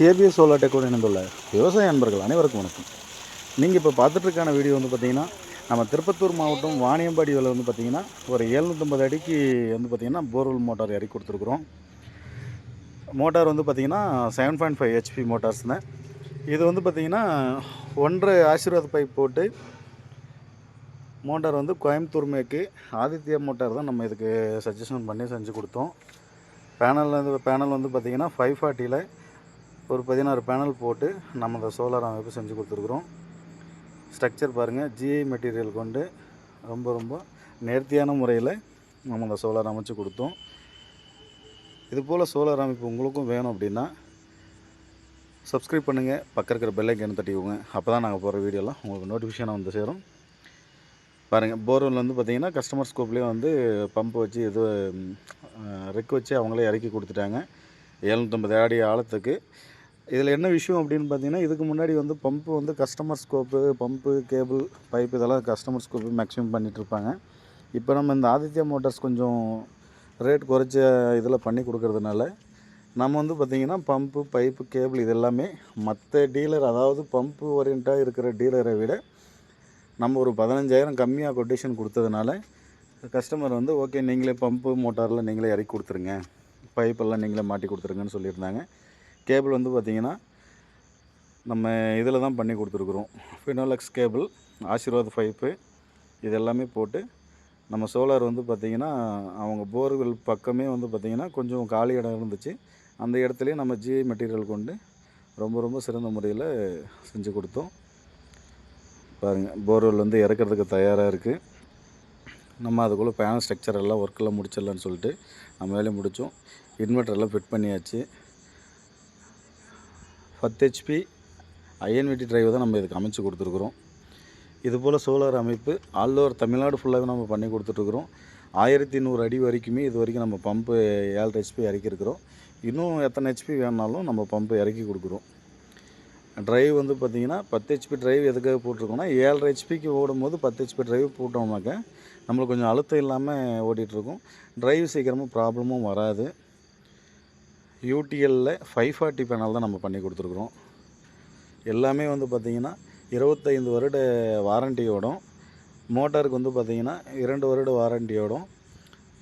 ABS solar டெக்கோடு இணைந்துள்ள விவசாய அன்பர்கள் அனைவருக்கும் வணக்கம். நீங்கள் இப்போ பார்த்துட்ருக்கான வீடியோ வந்து பார்த்திங்கன்னா நம்ம திருப்பத்தூர் மாவட்டம் வாணியம்பாடியில் வந்து பார்த்திங்கன்னா ஒரு எழுநூற்றம்பது அடிக்கு வந்து பார்த்தீங்கன்னா போர்வெல் மோட்டார் இறக்கி கொடுத்துருக்குறோம். மோட்டார் வந்து பார்த்தீங்கன்னா seven point five HP motors தான் இது வந்து பார்த்திங்கன்னா ஒன்றரை ஆசீர்வாத் பைப் போட்டு மோட்டார் வந்து கோயம்புத்தூர் மேக்கு ஆதித்யா மோட்டார் தான் நம்ம இதுக்கு சஜஷன் பண்ணி செஞ்சு கொடுத்தோம். பேனல் வந்து பேனல் வந்து பார்த்திங்கன்னா ஃபைவ் ஃபார்ட்டியில் ஒரு பதினாறு பேனல் போட்டு நம்ம அந்த சோலார் அமைப்பு செஞ்சு கொடுத்துருக்குறோம். ஸ்ட்ரக்சர் பாருங்கள் ஜிஐ மெட்டீரியல் கொண்டு ரொம்ப ரொம்ப நேர்த்தியான முறையில் நம்ம அந்த சோலார் அமைச்சு கொடுத்தோம். இது போல் சோலார் அமைப்பு உங்களுக்கும் வேணும் அப்படின்னா சப்ஸ்கிரைப் பண்ணுங்கள் பக்கம் இருக்கிற பெல் தட்டிக்கோங்க அப்போ தான் நாங்கள் போகிற வீடியோலாம் உங்களுக்கு நோட்டிஃபிகேஷனாக வந்து சேரும். பாருங்கள் போர்வெல் வந்து பார்த்தீங்கன்னா கஸ்டமர் ஸ்கோப்லேயே வந்து பம்ப் வச்சு இது ரெக் வச்சு அவங்களே இறக்கி கொடுத்துட்டாங்க. எழுநூற்றம்பது அடி ஆழத்துக்கு இதில் என்ன விஷயம் அப்படின்னு பார்த்தீங்கன்னா இதுக்கு முன்னாடி வந்து பம்பு வந்து customer scope pump cable pipe இதெல்லாம் கஸ்டமர் ஸ்கோப்பு மேக்ஸிமம் பண்ணிகிட்ருப்பாங்க இப்போ நம்ம இந்த ஆதித்யா மோட்டார்ஸ் கொஞ்சம் ரேட் குறைச்ச இதில் பண்ணி கொடுக்கறதுனால நம்ம வந்து பார்த்திங்கன்னா பம்பு பைப்பு கேபிள் இது எல்லாமே மற்ற டீலர் அதாவது பம்பு ஓரியண்ட்டாக இருக்கிற டீலரை விட நம்ம ஒரு பதினஞ்சாயிரம் கம்மியாக கொட்டேஷன் கொடுத்ததுனால கஸ்டமர் வந்து ஓகே நீங்களே பம்பு மோட்டாரில் நீங்களே இறக்கி கொடுத்துருங்க. பைப்பெல்லாம் நீங்களே மாட்டி கொடுத்துருங்கன்னு சொல்லியிருந்தாங்க. கேபிள் வந்து பார்த்திங்கன்னா நம்ம இதில் தான் பண்ணி கொடுத்துருக்குறோம். ஃபினோலக்ஸ் கேபிள் ஆசீர்வாத் பைப்பு இது எல்லாமே போட்டு நம்ம சோலார் வந்து பார்த்திங்கன்னா அவங்க போர்வெல் பக்கமே வந்து பார்த்திங்கன்னா கொஞ்சம் காலி இடம் இருந்துச்சு. அந்த இடத்துலையே நம்ம ஜிஐ மெட்டீரியல் கொண்டு ரொம்ப ரொம்ப சிறந்த முறையில் செஞ்சு கொடுத்தோம். பாருங்கள் போர்வெல் வந்து இறக்கிறதுக்கு தயாராக இருக்குது நம்ம அதுக்குள்ளே பேனல் ஸ்ட்ரக்சர் எல்லாம் ஒர்க்கெல்லாம் முடிச்சிடலான்னு சொல்லிட்டு நம்ம வேலையை முடித்தோம் இன்வெர்டர் எல்லாம் ஃபிட் பண்ணியாச்சு. பத்து ஹெச்பி ஐஎன்விடி டிரைவ் தான் நம்ம இதுக்கு அமைச்சு கொடுத்துருக்குறோம். இது போல் சோலார் அமைப்பு ஆல் ஓவர் தமிழ்நாடு ஃபுல்லாகவே நம்ம பண்ணி கொடுத்துட்ருக்குறோம் ஆயிரத்தி நூறு அடி வரைக்குமே இது வரைக்கும் நம்ம பம்பு ஏழரை ஹெச்பி இறக்கியிருக்கிறோம். இன்னும் எத்தனை ஹெச்பி வேணாலும் நம்ம பம்பு இறக்கி கொடுக்குறோம். ட்ரைவ் வந்து பார்த்திங்கன்னா பத்து ஹெச்பி டிரைவ் எதுக்காக போட்டிருக்கோம்னா ஏழரை ஹெச்பிக்கு ஓடும்போது பத்து ஹெச்பி டிரைவ் போட்டோம்னாக்க நம்மளுக்கு கொஞ்சம் அழுத்தம் இல்லாமல் ஓடிட்டுருக்கும். ட்ரைவ் சீக்கிரமாக ப்ராப்ளமும் வராது. யூடிஎல்லில் ஃபைவ் ஃபார்ட்டி பேனல் தான் நம்ம பண்ணி கொடுத்துருக்குறோம். எல்லாமே வந்து பார்த்திங்கன்னா இருபத்தைந்து வருட வாரண்டியோடும் மோட்டாருக்கு வந்து பார்த்திங்கன்னா இரண்டு வருட வாரண்டியோடும்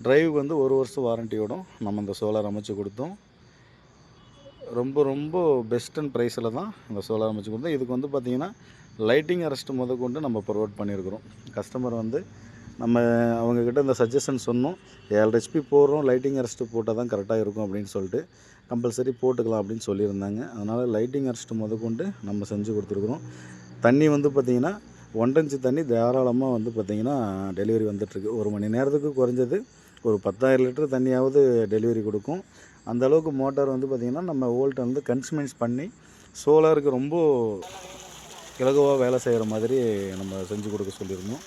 ட்ரைவுக்கு வந்து ஒரு வருஷம் வாரண்டியோடும் நம்ம இந்த சோலார் அமைச்சு கொடுத்தோம். ரொம்ப ரொம்ப பெஸ்ட் அண்ட் ப்ரைஸில் தான் இந்த சோலார் அமைச்சு கொடுத்தோம். இதுக்கு வந்து பார்த்திங்கன்னா லைட்டிங் அரெஸ்ட் முத கொண்டு நம்ம ப்ரொவைட் பண்ணியிருக்கிறோம். கஸ்டமர் வந்து நம்ம அவங்கக்கிட்ட இந்த சஜஷன் சொன்னோம். ஏழு ஹெச்பி போடுறோம் லைட்டிங் அரெஸ்ட்டு போட்டால் தான் கரெக்டாக இருக்கும் அப்படின்னு சொல்லிட்டு கம்பல்சரி போட்டுக்கலாம் அப்படின்னு சொல்லியிருந்தாங்க. அதனால் லைட்டிங் அரெஸ்ட் முதற்கொண்டு நம்ம செஞ்சு கொடுத்துருக்குறோம். தண்ணி வந்து பார்த்திங்கன்னா ஒன்றஞ்சு தண்ணி தாராளமாக வந்து பார்த்திங்கன்னா டெலிவரி வந்துட்டுருக்கு. ஒரு மணி நேரத்துக்கு குறைஞ்சது ஒரு பத்தாயிரம் லிட்டர் தண்ணியாவது டெலிவரி கொடுக்கும். அந்த அளவுக்கு மோட்டார் வந்து பார்த்திங்கன்னா நம்ம வோல்ட் வந்து கன்சூமென்ஸ் பண்ணி சோலாருக்கு ரொம்ப இலகுவாக வேலை செய்கிற மாதிரி நம்ம செஞ்சு கொடுக்க சொல்லியிருந்தோம்.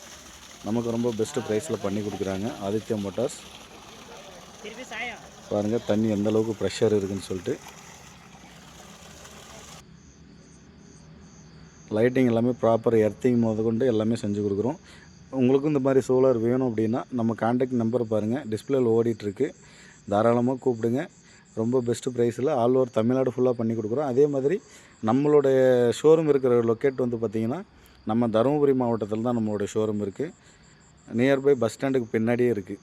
நமக்கு ரொம்ப பெஸ்ட்டு ப்ரைஸில் பண்ணி கொடுக்குறாங்க. ஆதித்யா மோட்டார்ஸ். பாருங்கள் தண்ணி எந்த அளவுக்கு ப்ரெஷர் இருக்குன்னு சொல்லிட்டு. லைட்டிங் எல்லாமே ப்ராப்பர் எர்த்திங் முதற்கொண்டு எல்லாமே செஞ்சு கொடுக்குறோம். உங்களுக்கும் இந்த மாதிரி சோலார் வேணும் அப்படின்னா நம்ம காண்டாக்ட் நம்பர் பாருங்கள் டிஸ்பிளேயில் ஓடிட்டுருக்கு. தாராளமாக கூப்பிடுங்க. ரொம்ப பெஸ்ட்டு ப்ரைஸில் ஆல் ஓவர் தமிழ்நாடு ஃபுல்லாக பண்ணி கொடுக்குறோம். அதே மாதிரி நம்மளுடைய ஷோரூம் இருக்கிற லொக்கேட் வந்து பார்த்திங்கன்னா நம்ம தருமபுரி மாவட்டத்தில் தான் நம்மளுடைய ஷோரூம் இருக்குது நியர்பை பஸ் ஸ்டாண்டுக்கு பின்னாடியே இருக்குது